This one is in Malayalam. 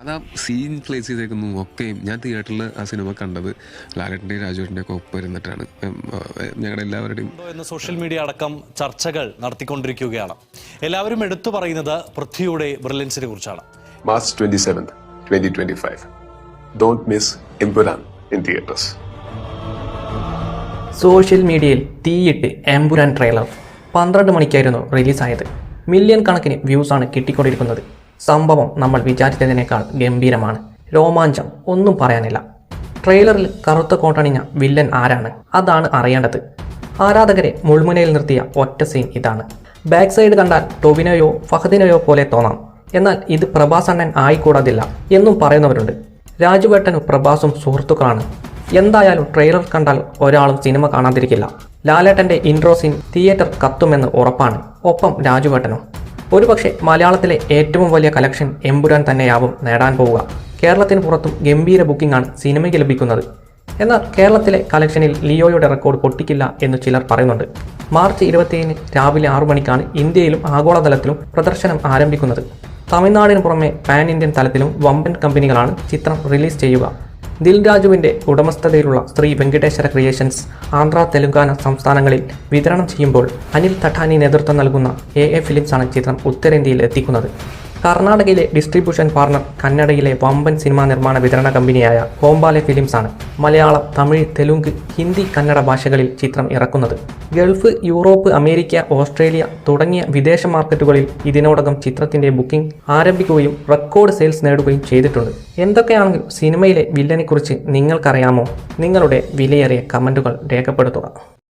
അത് ആ സീൻ പ്ലേസ് ചെയ്തേക്കുന്നു ഒക്കെയും ഞാൻ തിയേറ്ററിൽ ആ സിനിമ കണ്ടത് ലാലേട്ടന്റെയും രാജുവേട്ടന്റെ ഒക്കെ ഒപ്പം ഇരുന്നിട്ടാണ്. ഞങ്ങളുടെ എല്ലാവരുടെയും സോഷ്യൽ മീഡിയ അടക്കം ചർച്ചകൾ നടത്തിക്കൊണ്ടിരിക്കുകയാണ്. എല്ലാവരും എടുത്തു പറയുന്നത് പൃഥ്വിയുടെ ബ്രില്യൻസിനെ കുറിച്ചാണ്. March 27th, 2025. Don't miss Impuran in theaters. Social മീഡിയയിൽ തീയിട്ട് എംപുരാൻ ട്രെയിലർ പന്ത്രണ്ട് മണിക്കായിരുന്നു റിലീസായത് മില്യൺ കണക്കിന് വ്യൂസാണ് കിട്ടിക്കൊണ്ടിരിക്കുന്നത്. സംഭവം നമ്മൾ വിചാരിച്ചതിനേക്കാൾ ഗംഭീരമാണ്. രോമാഞ്ചം ഒന്നും പറയാനില്ല. ട്രെയിലറിൽ കറുത്ത കോട്ടണിഞ്ഞ വില്ലൻ ആരാണ്? അതാണ് അറിയേണ്ടത്. ആരാധകരെ മുൾമുനയിൽ നിർത്തിയ ഒറ്റ സീൻ ഇതാണ്. ബാക്ക് സൈഡ് കണ്ടാൽ ടൊവിനോയോ ഫഹദിനോയോ പോലെ തോന്നാം. എന്നാൽ ഇത് പ്രഭാസണ്ണൻ ആയിക്കൂടാതില്ല എന്നും പറയുന്നവരുണ്ട്. രാജുവേട്ടനും പ്രഭാസും സുഹൃത്തുക്കളാണ്. എന്തായാലും ട്രെയിലർ കണ്ടാൽ ഒരാളും സിനിമ കാണാതിരിക്കില്ല. ലാലേട്ടന്റെ ഇൻട്രോ സീൻ തിയേറ്റർ കത്തുമെന്ന് ഉറപ്പാണ്. ഒപ്പം രാജുവേട്ടനും. ഒരുപക്ഷെ മലയാളത്തിലെ ഏറ്റവും വലിയ കളക്ഷൻ എമ്പുരാൻ തന്നെയാവും നേടാൻ പോവുക. കേരളത്തിന് പുറത്തും ഗംഭീര ബുക്കിംഗ് ആണ് സിനിമയ്ക്ക് ലഭിക്കുന്നത്. എന്നാൽ കേരളത്തിലെ കളക്ഷനിൽ ലിയോയുടെ റെക്കോർഡ് പൊട്ടിക്കില്ല എന്ന് ചിലർ പറയുന്നുണ്ട്. മാർച്ച് ഇരുപത്തിയേഴിന് രാവിലെ ആറു മണിക്കാണ് ഇന്ത്യയിലും ആഗോളതലത്തിലും പ്രദർശനം ആരംഭിക്കുന്നത്. തമിഴ്നാടിന് പുറമെ പാൻ ഇന്ത്യൻ തലത്തിലും വമ്പൻ കമ്പനികളാണ് ചിത്രം റിലീസ് ചെയ്യുക. ദിൽ രാജുവിന്റെ ഉടമസ്ഥതയിലുള്ള ശ്രീ വെങ്കടേശ്വര ക്രിയേഷൻസ് ആന്ധ്ര തെലുങ്കാന സംസ്ഥാനങ്ങളിൽ വിതരണം ചെയ്യുമ്പോൾ അനിൽ തട്ടാനി നേതൃത്വം നൽകുന്ന എ എ ഫിലിംസാണ് ചിത്രം ഉത്തരേന്ത്യയിൽ എത്തിക്കുന്നത്. കർണാടകയിലെ ഡിസ്ട്രിബ്യൂഷൻ പാർട്ണർ കന്നഡയിലെ വമ്പൻ സിനിമാ നിർമ്മാണ വിതരണ കമ്പനിയായ ഹോംബാലെ ഫിലിംസ് ആണ് മലയാളം തമിഴ് തെലുങ്ക് ഹിന്ദി കന്നഡ ഭാഷകളിൽ ചിത്രം ഇറക്കുന്നത്. ഗൾഫ് യൂറോപ്പ് അമേരിക്ക ഓസ്ട്രേലിയ തുടങ്ങിയ വിദേശ മാർക്കറ്റുകളിൽ ഇതിനോടകം ചിത്രത്തിന്റെ ബുക്കിംഗ് ആരംഭിക്കുകയും റെക്കോർഡ് സെയിൽസ് നേടുകയും ചെയ്തിട്ടുണ്ട്. എന്തൊക്കെയാണെങ്കിലും സിനിമയിലെ വില്ലനെക്കുറിച്ച് നിങ്ങൾക്കറിയാമോ? നിങ്ങളുടെ വിലയേറിയ കമന്റുകൾ രേഖപ്പെടുത്തുക.